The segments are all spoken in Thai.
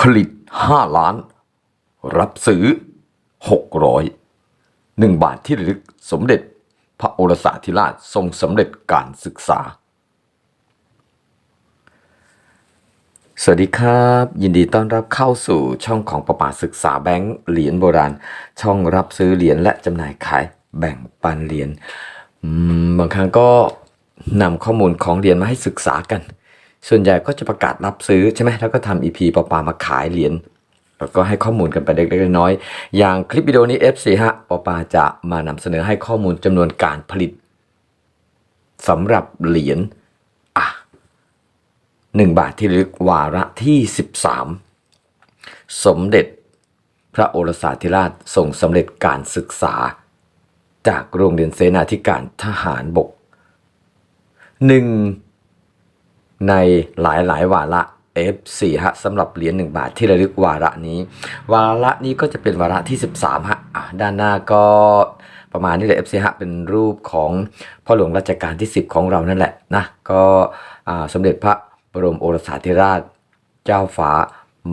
ผลิต 5 ล้าน รับซื้อ 600 1 บาทที่ลึกสมเด็จพระโอรสาธิราชทรงสำเร็จการศึกษา สวัสดีครับ ยินดีต้อนรับเข้าสู่ช่องของประปาศึกษาแบงค์เหรียญโบราณ ช่องรับซื้อเหรียญและจำหน่ายขายแบ่งปันเหรียญบางครั้งก็นำข้อมูลของเหรียญมาให้ศึกษากัน ส่วนใหญ่ก็จะประกาศรับซื้อใช่ไหมแล้วก็ทำ EP ประปามาขายเหรียญแล้วก็ให้ข้อมูลกันไปเล็กๆน้อยๆอย่างคลิปวิดีโอนี้ F4 ฮะประปาจะมานำเสนอให้ข้อมูลจำนวนการผลิตสำหรับเหรียญอะหนึ่งบาทที่ลึกวาระที่ 13 สมเด็จพระโอรสาธิราชทรงสำเร็จการศึกษา จากโรงเรียนเสนาธิการทหารบกหนึ่ง ในหลายหลายวาระ F4 ฮะสำหรับเหรียญ1บาทที่ระลึกวาระนี้ วาระนี้ก็จะเป็นวาระที่ 13ฮะอะด้านหน้าก็ประมาณนี้เลย F4 ฮะเป็นรูปของพ่อหลวงรัชกาลที่ 10 ของเรานั่นแหละนะก็สมเด็จพระบรมโอรสาธิราช เจ้าฟ้า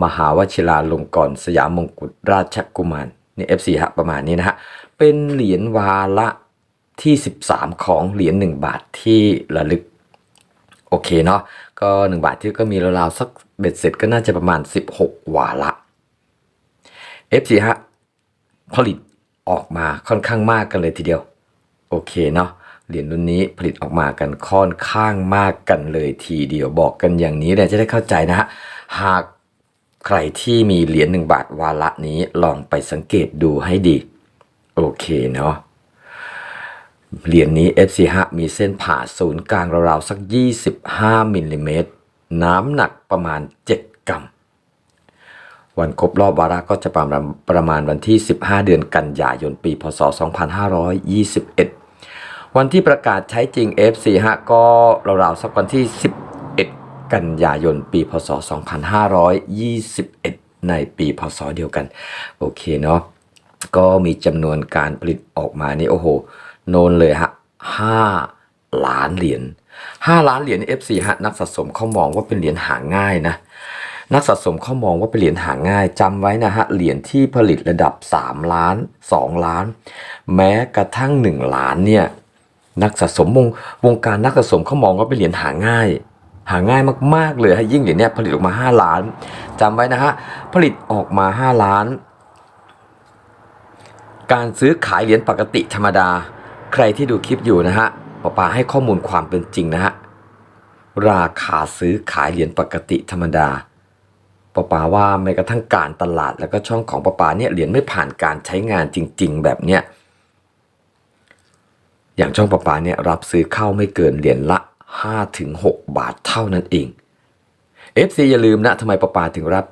มหาวชิราลงกรณสยามมงกุฎราชกุมารนี่ F4 ฮะประมาณนี้นะฮะเป็นเหรียญวาระที่ 13 ของเหรียญ1บาทที่ระลึกโอเคเนาะ ก็ 1 บาทที่ก็มีราวๆสักเบ็ดเสร็จก็น่าจะประมาณ 16 วาระ F4 ฮะผลิตออกมาค่อนข้างมากกันเลยทีเดียว โอเคเนาะเหรียญรุ่นนี้ผลิตออกมากันค่อนข้างมากกันเลยทีเดียวบอกกันอย่างนี้เลยจะได้เข้าใจนะฮะหากใครที่มีเหรียญ1บาทวาระนี้ลองไปสังเกตดูให้ดี โอเคเนาะ เหรียญนี้ FC5 มีเส้นผ่าศูนย์กลางราวๆสัก 25มิลลิเมตรน้ำหนักประมาณ 7กรัม วันครบรอบวาระก็จะประมาณประมาณวันที่ 15 เดือนกันยายนปี พศ 2521 วันที่ประกาศใช้จริง FC5 ก็ราวๆสักวันที่ 11 กันยายนปี พศ 2521 ในปี พศเดียวกัน โอเคเนาะก็มีจำนวนการผลิตออกมานี่โอ้โห โนนเลยฮะห้าล้านเหรียญห้าล้านเหรียญ F4 ฮะนักสะสมเขามองว่าเป็นเหรียญหาง่ายนะนักสะสมเขามองว่าเป็นเหรียญหาง่ายจำไว้นะฮะเหรียญที่ผลิตระดับ 3 ล้าน 2 ล้าน แม้กระทั่ง 1 ล้านเนี่ยนักสะสมวงวงการนักสะสมเขามองว่าเป็นเหรียญหาง่าย หาง่ายมากๆเลยฮะยิ่งเหรียญเนี้ยผลิตออกมา 5 ล้านจำไว้นะฮะผลิตออกมา 5 ล้าน การซื้อขายเหรียญปกติธรรมดา ใครที่ดูคลิปอยู่นะฮะป้าปาให้ข้อมูลความเป็นจริงนะฮะ ราคาซื้อขายเหรียญปกติธรรมดาป้าปาว่าแม้กระทั่งการตลาดแล้วก็ช่องของป้าปาเนี่ยเหรียญไม่ผ่านการใช้งานจริง ๆ แบบเนี้ย อย่างช่องป้าปาเนี่ยรับซื้อเข้าไม่เกินเหรียญละ 5-6 บาทเท่านั้นเอง FC อย่าลืมนะทำไมป้าปาถึงรับ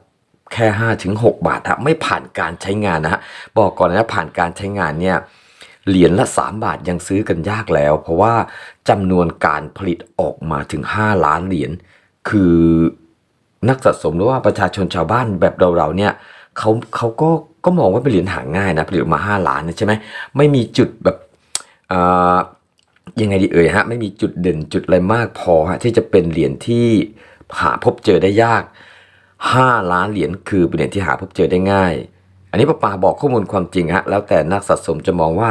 แค่5ถึง6บาทฮะไม่ผ่านการใช้งานนะฮะบอกก่อนนะผ่านการใช้งานเนี่ย เหรียญละ 3 บาทยังซื้อกันยากแล้ว เพราะว่าจำนวนการผลิตออกมาถึง 5 ล้านเหรียญคือนักสะสมหรือว่าประชาชนชาวบ้านแบบเราๆเนี่ยเขาเขาก็ก็มองว่าเป็นเหรียญหาง่ายนะผลิตออกมา 5 ล้านนะใช่ไหมไม่มีจุดแบบอ่ายังไงดีเอ่ยฮะไม่มีจุดเด่นจุดอะไรมากพอฮะที่จะเป็นเหรียญที่หาพบเจอได้ยาก 5 ล้านเหรียญคือเป็นเหรียญที่หาพบเจอได้ง่าย อันนี้ป้าปาบอกข้อมูลความจริงฮะแล้วแต่นักสะสมจะมองว่า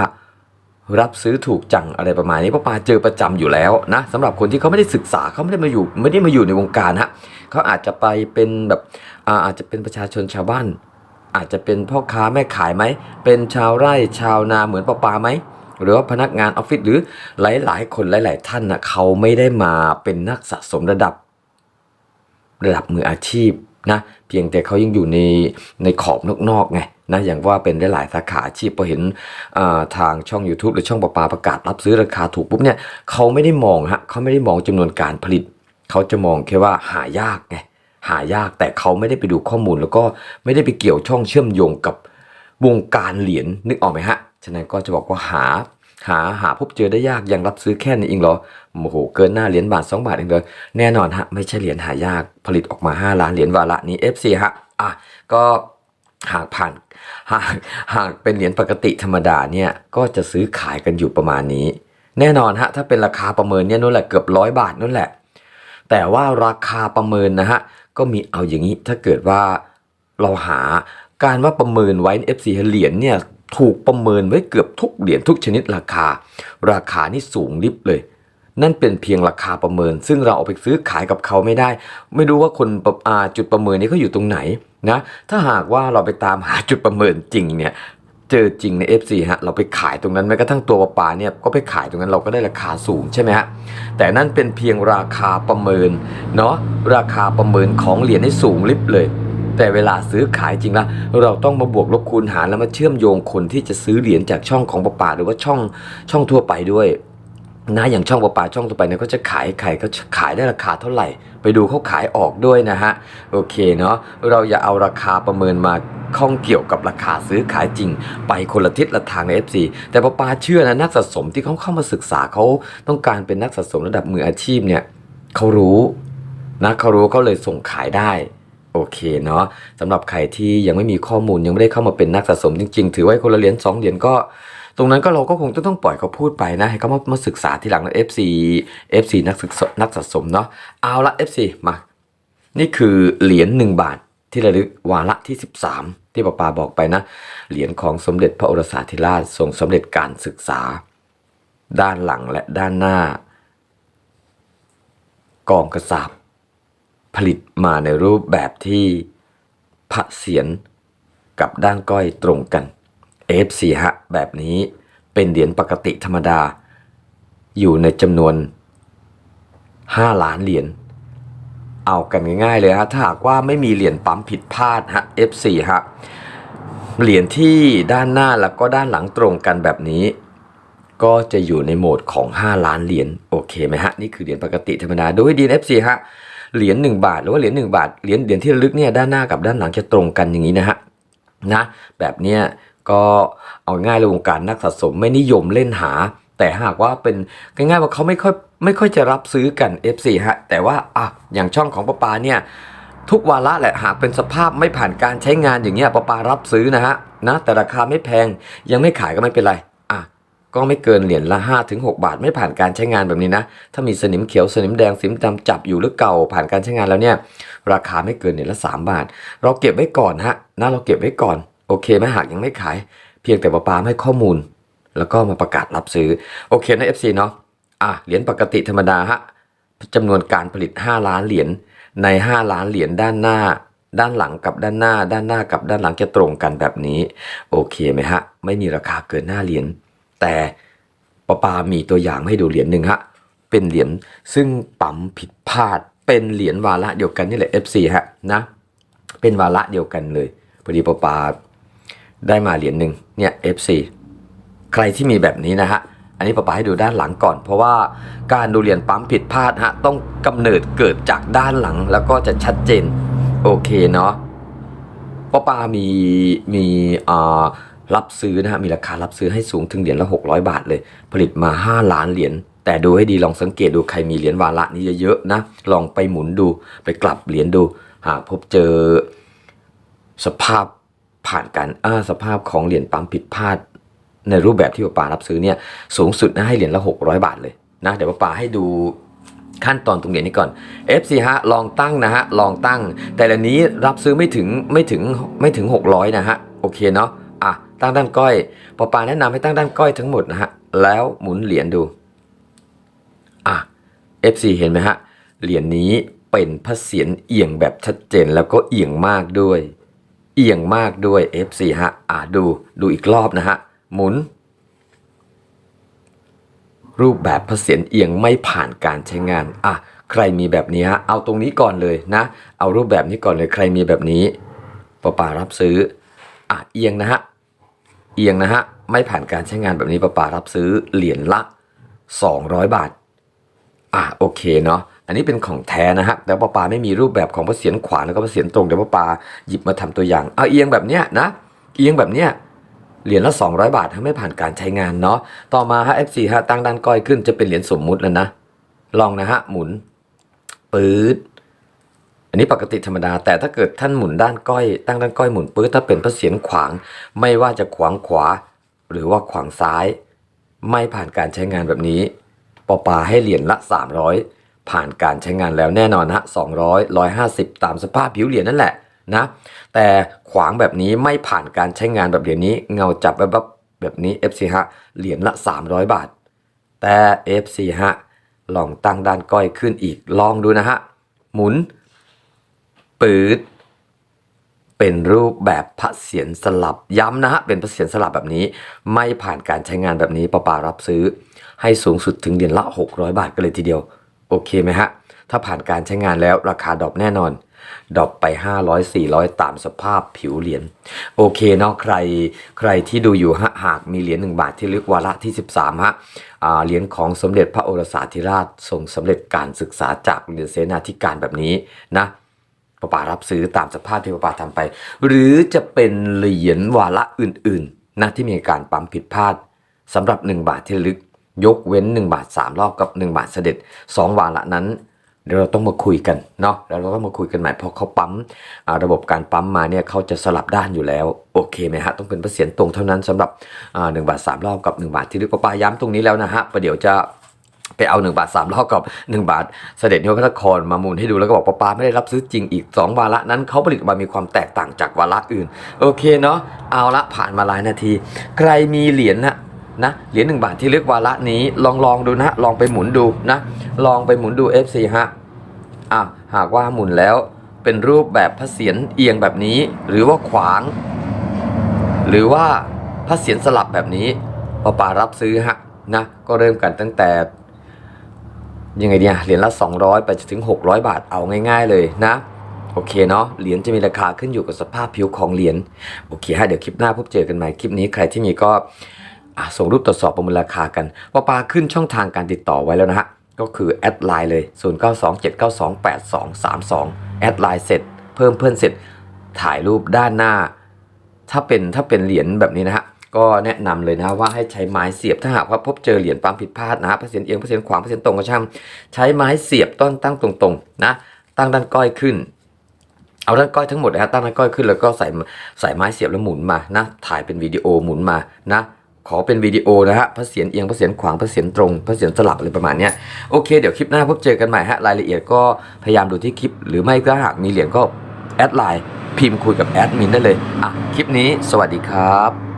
รับซื้อถูกจังอะไรประมาณนี้ป้าปาเจอประจำอยู่แล้วนะสำหรับคนที่เขาไม่ได้ศึกษาเขาไม่ได้มาอยู่ไม่ได้มาอยู่ในวงการฮะเขาอาจจะไปเป็นแบบอาอาจจะเป็นประชาชนชาวบ้าน อาจจะเป็นพ่อค้าแม่ขายไหมเป็นชาวไร่ชาวนาเหมือนป้าปาไหมหรือว่าพนักงานออฟฟิศหรือหลาย ๆ คนหลาย ๆ ท่านนะเขาไม่ได้มาเป็นนักสะสมระดับ ระดับมืออาชีพนะเพียงแต่เขายังอยู่ในในขอบนอกๆไง นะอย่างว่าเป็นได้หลายสาขาอาชีพพอเห็นทางช่อง YouTube หรือช่องประปาประกาศรับซื้อราคาถูกปุ๊บเนี่ยเขาไม่ได้มองฮะเขาไม่ได้มองจำนวนการผลิต เขาจะมองแค่ว่าหายากไงหายากแต่เขาไม่ได้ไปดูข้อมูล แล้วก็ไม่ได้ไปเกี่ยวช่องเชื่อมโยงกับวงการเหรียญนึกออกไหมฮะฉะนั้นก็จะบอกว่าหาหาหาพบเจอได้ยากยังรับซื้อแค่นี้เองเหรอโอ้โหเกินหน้าเหรียญบาท 2 บาทเองเลยแน่นอนฮะไม่ใช่เหรียญหายากผลิตออกมา 5 ล้านเหรียญวาระนี้ FC ฮะอะก็ หากผ่านหากหากเป็นเหรียญปกติธรรมดาเนี่ยก็จะซื้อขายกันอยู่ประมาณนี้ แน่นอนฮะถ้าเป็นราคาประเมินเนี่ยนู่นแหละเกือบร้อยบาทนู่นแหละ แต่ว่าราคาประเมินนะฮะก็มีเอาอย่างนี้ถ้าเกิดว่าเราหาการว่าประเมินไว้ FC เหรียญเนี่ยถูกประเมินไว้เกือบทุกเหรียญทุกชนิดราคา ราคานี่สูงลิบเลย นั่นเป็นเพียงราคาประเมิน ซึ่งเราเอาไปซื้อขายกับเขาไม่ได้ ไม่รู้ว่าคนาจุดประเมินนี้เขาอยู่ตรงไหนนะถ้าหากว่าเราไปตามหาจุดประเมินจริงเนี่ยเจอจริงใน FC ฮะเราไปขายตรงนั้นแม้กระทั่งตัวปลาปลาเนี่ยก็ไปขายตรงนั้นเราก็ได้ราคาสูงใช่ไหมฮะแต่นั่นเป็นเพียงราคาประเมินเนาะราคาประเมินของเหรียญให้สูงลิบเลย แต่เวลาซื้อขายจริงละเราต้องมาบวกลบคูณหารแล้วมาเชื่อมโยงคนที่จะซื้อเหรียญจากช่องของปลาปลาหรือว่าช่องช่องทั่วไปด้วย นะอย่างช่องปลาปลาช่องต่อไปเนี่ยก็จะขายไข่เขาขายได้ราคาเท่าไหร่ ไปดูเขาขายออกด้วยนะฮะโอเคเนาะเราอย่าเอาราคาประเมินมาข้องเกี่ยวกับราคาซื้อขายจริง ไปคนละทิศละทางใน FC แต่ปลาปลาเชื่อนะนักสะสมที่เขาเข้ามาศึกษาเขาต้องการเป็นนักสะสมระดับมืออาชีพเนี่ยเขารู้นะเขารู้เขาเลยส่งขายได้โอเคเนาะสำหรับใครที่ยังไม่มีข้อมูลยังไม่ได้เข้ามาเป็นนักสะสมจริง ๆ ถือไว้คนละเหรียญสองเหรียญก็ ตรงนั้นก็เราก็คงจะต้องปล่อยเขาพูดไปนะให้เขามามาศึกษาทีหลังนะ FC FC นักศึกษานักสะสมเนาะเอาละ FC มา นี่คือเหรียญ1บาทที่ระลึกวาระที่ 13 ที่ป้าปาบอกไปนะ เหรียญของสมเด็จพระโอรสาธิราชทรงสำเร็จการศึกษา ด้านหลังและด้านหน้า กองกระสาบผลิตมาในรูปแบบที่พระเศียรกับด้านก้อยตรงกัน F4 ฮะแบบนี้เป็นเหรียญปกติธรรมดา อยู่ในจำนวน 5 ล้านเหรียญเอากันง่ายๆเลยฮะถ้าหากว่าไม่มีเหรียญปั๊มผิดพลาดฮะ F4 ฮะเหรียญที่ด้านหน้าแล้วก็ด้านหลังตรงกันแบบนี้ ก็จะอยู่ในโหมดของ 5 ล้านเหรียญโอเคไหมฮะนี่คือเหรียญปกติธรรมดาโดยดี F4 ฮะเหรียญ1บาท หรือว่าเหรียญ1บาทเหรียญเหรียญที่ระลึกเนี่ยด้านหน้ากับด้านหลังจะตรงกันอย่างนี้นะฮะนะแบบเนี้ย ก็เอาง่ายเลยวงการนักสะสมไม่นิยมเล่นหา แต่หากว่าเป็นง่ายๆว่าเขาไม่ค่อยไม่ค่อยจะรับซื้อกัน F4 ฮะแต่ว่าอะอย่างช่องของปะปาเนี่ยทุกวาระแหละหากเป็นสภาพไม่ผ่านการใช้งานอย่างเงี้ยปะปารับซื้อนะฮะนะแต่ราคาไม่แพงยังไม่ขายก็ไม่เป็นไรอะก็ไม่เกินเหรียญละ5ถึง6บาทไม่ผ่านการใช้งานแบบนี้นะ ถ้ามีสนิมเขียวสนิมแดงสนิมดำจับอยู่หรือเก่าผ่านการใช้งานแล้วเนี่ย ราคาไม่เกินเหรียญละ 3 บาท เราเก็บไว้ก่อนฮะนะเราเก็บไว้ก่อน โอเคไหมหากยังไม่ขาย เพียงแต่ปาปาให้ข้อมูล แล้วก็มาประกาศรับซื้อ โอเคนะ FC เนาะอะเหรียญปกติธรรมดาฮะจำนวนการผลิต 5 ล้านเหรียญใน 5 ล้านเหรียญด้านหน้า ด้านหลังกับด้านหน้า ด้านหน้ากับด้านหลังจะตรงกันแบบนี้ โอเคไหมฮะ ไม่มีราคาเกินหน้าเหรียญแต่ปาปามีตัวอย่างให้ดูเหรียญหนึ่งฮะเป็นเหรียญซึ่งปั๊มผิดพลาด เป็นเหรียญวาระเดียวกันนี่แหละ FC ฮะนะเป็นวาระเดียวกันเลยพอดีปาปา ได้มาเหรียญหนึ่งเนี่ย FC ใครที่มีแบบนี้นะฮะ อันนี้ปาปาให้ดูด้านหลังก่อน เพราะว่าการดูเหรียญปั๊มผิดพลาดฮะ ต้องกำเนิดเกิดจากด้านหลังแล้วก็จะชัดเจน โอเคเนาะป้าปามีมีอ่ารับซื้อนะฮะมีราคารับซื้อให้สูงถึงเหรียญละ 600 บาทเลย ผลิตมา 5 ล้านเหรียญแต่ดูให้ดีลองสังเกตดูใครมีเหรียญวาระนี้เยอะๆนะลองไปหมุนดูไปกลับเหรียญดูหากพบเจอสภาพ ผ่านการอ่าสภาพของเหรียญปั๊มผิดพลาด ในรูปแบบที่ป้ารับซื้อเนี่ยสูงสุดนะให้เหรียญละ 600 บาทเลยนะเดี๋ยวป้าให้ดูขั้นตอนตรงเหรียญนี้ก่อน FC ฮะลองตั้งนะฮะลองตั้ง แต่ละนี้รับซื้อไม่ถึงไม่ถึงไม่ถึง 600 นะฮะโอเคเนาะอะตั้งด้านก้อยป้าปาแนะนำให้ตั้งด้านก้อยทั้งหมดนะฮะแล้วหมุนเหรียญดูอะ FC เห็นไหมฮะเหรียญนี้เป็นพระเศียรเอียงแบบชัดเจนแล้วก็เอียงมากด้วย เอียงมากด้วย F4 ฮะ อ่าดูดูอีกรอบนะฮะ หมุน รูปแบบพระเศียรเอียงไม่ผ่านการใช้งาน อะ ใครมีแบบนี้ฮะ เอาตรงนี้ก่อนเลยนะ เอารูปแบบนี้ก่อนเลย ใครมีแบบนี้ป้าป่ารับซื้อ อะ เอียงนะฮะ เอียงนะฮะ ไม่ผ่านการใช้งานแบบนี้ป้าป่ารับซื้อเหรียญละ 200 บาท อะ โอเคเนาะ อันนี้เป็นของแท้นะฮะแต่ป้าปาไม่มีรูปแบบของพระเศียรขวาแล้วก็พระเศียรตรงเดี๋ยวป้าปาหยิบมาทำตัวอย่างเอาเอียงแบบเนี้ยนะเอียงแบบเนี้ยเหรียญละ 200 บาทถ้าไม่ผ่านการใช้งานเนาะต่อมาฮะ F4 ฮะตั้งด้านก้อยขึ้นจะเป็นเหรียญสมมุติแล้วนะลองนะฮะหมุนปื๊ดอันนี้ปกติธรรมดา แต่ถ้าเกิดท่านหมุนด้านก้อย ตั้งด้านก้อยหมุนปื๊ดถ้าเป็นพระเศียรขวาง ไม่ว่าจะขวางขวา หรือว่าขวางซ้าย ไม่ผ่านการใช้งานแบบนี้ปอปาให้เหรียญละ 300 ผ่านการใช้งานแล้วแน่นอนฮะ200 150 ตามสภาพผิวเหรียญนั่นแหละนะ แต่ขวางแบบนี้ไม่ผ่านการใช้งานแบบเหรียญนี้ เงาจับแบบแบบแบบนี้ FC ฮะเหรียญละ 300 บาท แต่ FC ฮะลองตั้งด้านก้อยขึ้นอีกลองดูนะฮะ หมุน ปืด เป็นรูปแบบพระเศียรสลับย้ำนะฮะ เป็นพระเศียรสลับแบบนี้ ไม่ผ่านการใช้งานแบบนี้ป้าปารับซื้อ ให้สูงสุดถึงเหรียญละ 600 บาทกันเลยทีเดียว โอเคไหมฮะ ถ้าผ่านการใช้งานแล้วราคาดรอปแน่นอนดรอปไป 500 400 ตามสภาพผิวเหรียญโอเคเนาะใครใครที่ดูอยู่ฮะหากมีเหรียญ1บาทที่ลึกวาระที่ 13ฮะเหรียญของสมเด็จพระโอรสาธิราชทรงสำเร็จการศึกษาจากเหรียญเสนาธิการแบบนี้นะป้าป่ารับซื้อตามสภาพที่ป้าป่าทำไป หรือจะเป็นเหรียญวาระอื่นๆนะที่มีการปั๊มผิดพลาดสำหรับ 1 บาทที่ลึก ยกเว้น 1 บาท 3 รอบกับ 1 บาทเสด็จ 2 วาระนั้นเดี๋ยวเราต้องมาคุยกันเนาะแล้วเราต้องมาคุยกันใหม่เพราะเขาปั๊มระบบการปั๊มมาเนี่ยเขาจะสลับด้านอยู่แล้ว โอเคไหมฮะ ต้องเป็นเปอร์เซ็นต์ตรงเท่านั้นสำหรับหนึ่งบาทสามรอบกับ 1 บาทที่ลึกป้าปาย้ำตรงนี้แล้วนะฮะประเดี๋ยวจะไปเอา 1 บาท 3 รอบกับ 1 บาท เสด็จนิวพระนครมามูลให้ดูแล้วก็บอกป้าป้าไม่ได้รับซื้อจริงอีก 2 วาระนั้นเขาผลิตมามีความแตกต่างจากวาระอื่น โอเคเนาะเอาละผ่านมาหลายนาที ใครมีเหรียญนะ นะเหรียญ1บาทที่เลือกวาระนี้ลองลองดูนะลองไปหมุนดูนะลองไปหมุนดู FC ฮะอะหากว่าหมุนแล้วเป็นรูปแบบพระเศียรเอียงแบบนี้ หรือว่าขวาง หรือว่าพระเศียรสลับแบบนี้ป้าป่ารับซื้อฮะนะก็เริ่มกันตั้งแต่ยังไงเนี่ยเหรียญละ 200 ไปจนถึง 600 บาทเอาง่าย ๆ เลยนะ โอเคเนาะเหรียญจะมีราคาขึ้นอยู่กับสภาพผิวของเหรียญโอเคฮะเดี๋ยวคลิปหน้าพบเจอกันใหม่คลิปนี้ใครที่มีก็ ส่งรูปตรวจสอบประเมินราคากันป้าปาขึ้นช่องทางการติดต่อไว้แล้วนะฮะ ก็คือแอดไลน์เลย 0927928232 แอดไลน์เสร็จ เพิ่มเพื่อนเสร็จ ถ่ายรูปด้านหน้า ถ้าเป็นถ้าเป็นเหรียญแบบนี้นะฮะ ก็แนะนำเลยนะว่าให้ใช้ไม้เสียบถ้าหากว่าพบเจอเหรียญปั๊มผิดพลาดนะเปอร์เซ็นต์เอียงเปอร์เซ็นต์ขวางเปอร์เซ็นต์ตรงก็ช่างใช้ไม้เสียบต้นตั้งตรงๆนะ ตั้งด้านก้อยขึ้นเอาด้านก้อยทั้งหมดนะตั้งด้านก้อยขึ้นแล้วก็ใส่ใส่ไม้เสียบแล้วหมุนมานะถ่ายเป็นวิดีโอหมุนมานะ ขอเป็นวิดีโอนะฮะพระเสียรเอียงพระเสียรขวางพระเสียรตรงพระเสียรสลับอะไรประมาณนี้โอเคเดี๋ยวคลิปหน้าพบเจอกันใหม่ฮะรายละเอียดก็พยายามดูที่คลิป หรือไม่ก็หากมีเหรียญก็แอดไลน์พิมพ์คุยกับแอดมินได้เลยอะคลิปนี้สวัสดีครับ